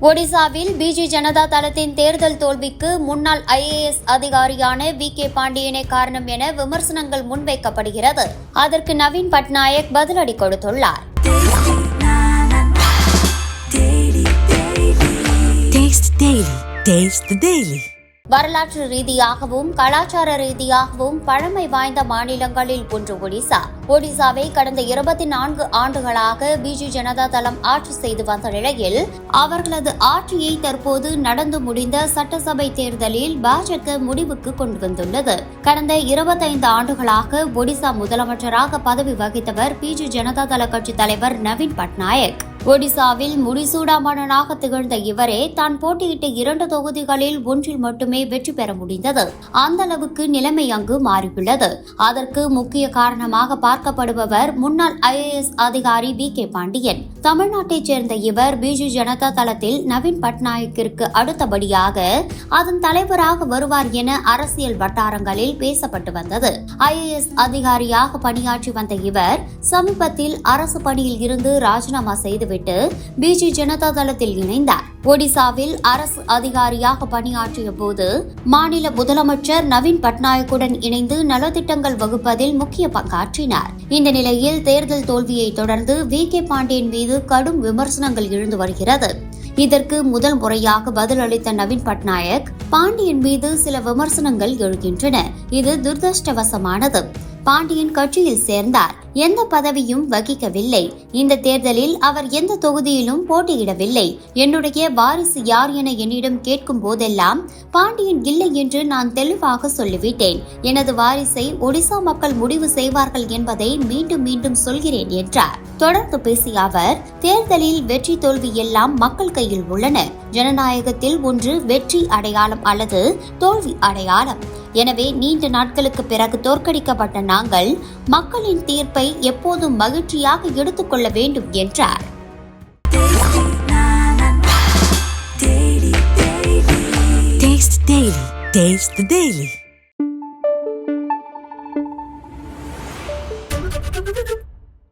ஒடிசாவில் பிஜு ஜனதா தளத்தின் தேர்தல் தோல்விக்கு முன்னாள் ஐஏஎஸ் அதிகாரியான வி கே பாண்டியனே காரணம் என விமர்சனங்கள் முன்வைக்கப்படுகிறது. அதற்கு நவீன் பட்நாயக் பதிலடி கொடுத்துள்ளார். டேஸ்ட் டெய்லி வரலாற்று ரீதியாகவும் கலாச்சார ரீதியாகவும் பழமை வாய்ந்த மாநிலங்களில் ஒன்று ஒடிசா. ஒடிசாவை கடந்த இருபத்தி நான்கு ஆண்டுகளாக பிஜு ஜனதா தளம் ஆட்சி செய்து வந்த நிலையில் அவர்களது ஆட்சியை தற்போது நடந்து முடிந்த சட்டசபை தேர்தலில் பாஜக முடிவுக்கு கொண்டு வந்துள்ளது. கடந்த இருபத்தைந்து ஆண்டுகளாக ஒடிசா முதலமைச்சராக பதவி வகித்தவர் பிஜு ஜனதா தள கட்சி தலைவர் நவீன் பட்நாயக். ஒடிசாவில் முடிசூடா மன்னனாக திகழ்ந்த இவரே தான் போட்டியிட்ட இரண்டு தொகுதிகளில் ஒன்றில் மட்டுமே வெற்றி பெற முடிந்தது. அந்த அளவுக்கு நிலைமை அங்கு மாறியுள்ளது. அதற்கு முக்கிய காரணமாக பார்க்கப்படுபவர் முன்னாள் ஐஏஎஸ் அதிகாரி வி கே பாண்டியன். தமிழ்நாட்டைச் சேர்ந்த இவர் பிஜு ஜனதா தளத்தில் நவீன் பட்நாயக்கிற்கு அடுத்தபடியாக அதன் தலைவராக வருவார் என அரசியல் வட்டாரங்களில் பேசப்பட்டு வந்தது. ஐஏஎஸ் அதிகாரியாக பணியாற்றி வந்த இவர் சமீபத்தில் அரசு பணியில் இருந்து ராஜினாமா விட்டு பிஜு ஜனதா தளத்தில் இணைந்தார். ஒடிசாவில் அரசு அதிகாரியாக பணியாற்றிய போது மாநில முதலமைச்சர் நவீன் பட்நாயக்குடன் இணைந்து நலத்திட்டங்கள் வகுப்பதில் முக்கிய பங்காற்றினார். இந்த நிலையில் தேர்தல் தோல்வியை தொடர்ந்து வி. கே. பாண்டியன் மீது கடும் விமர்சனங்கள் எழுந்து வருகிறது. இதற்கு முதல் முறையாக பதிலளித்த நவீன் பட்நாயக் பாண்டியன் மீது சில விமர்சனங்கள் எழுகின்றன. இது துரதிருஷ்டவசமானது. பாண்டியன் கட்சியில் சேர்ந்தார். எந்த பதவியும் வகிக்கவில்லை. இந்த தேர்தலில் அவர் எந்த தொகுதியிலும் போட்டியிடவில்லை. என்னுடைய வாரிசு யார் என என்னிடம் கேட்கும் போதெல்லாம் பாண்டியன் இல்லை என்று நான் தெளிவாக சொல்லிவிட்டேன். எனது வாரிசை ஒடிசா மக்கள் முடிவு செய்வார்கள் என்பதை மீண்டும் மீண்டும் சொல்கிறேன் என்றார். தொடர்ந்து பேசிய அவர் தேர்தலில் வெற்றி தோல்வி எல்லாம் மக்கள் கையில் உள்ளன. ஜனநாயகத்தில் ஒன்று வெற்றி அடையாளம் அல்லது தோல்வி அடையாளம். எனவே நீண்ட நாட்களுக்கு பிறகு தோற்கடிக்கப்பட்ட நாங்கள் மக்களின் தீர்ப்பை எப்போதும் மகிழ்ச்சியாக எடுத்துக்கொள்ள வேண்டும் என்றார். டெய்லி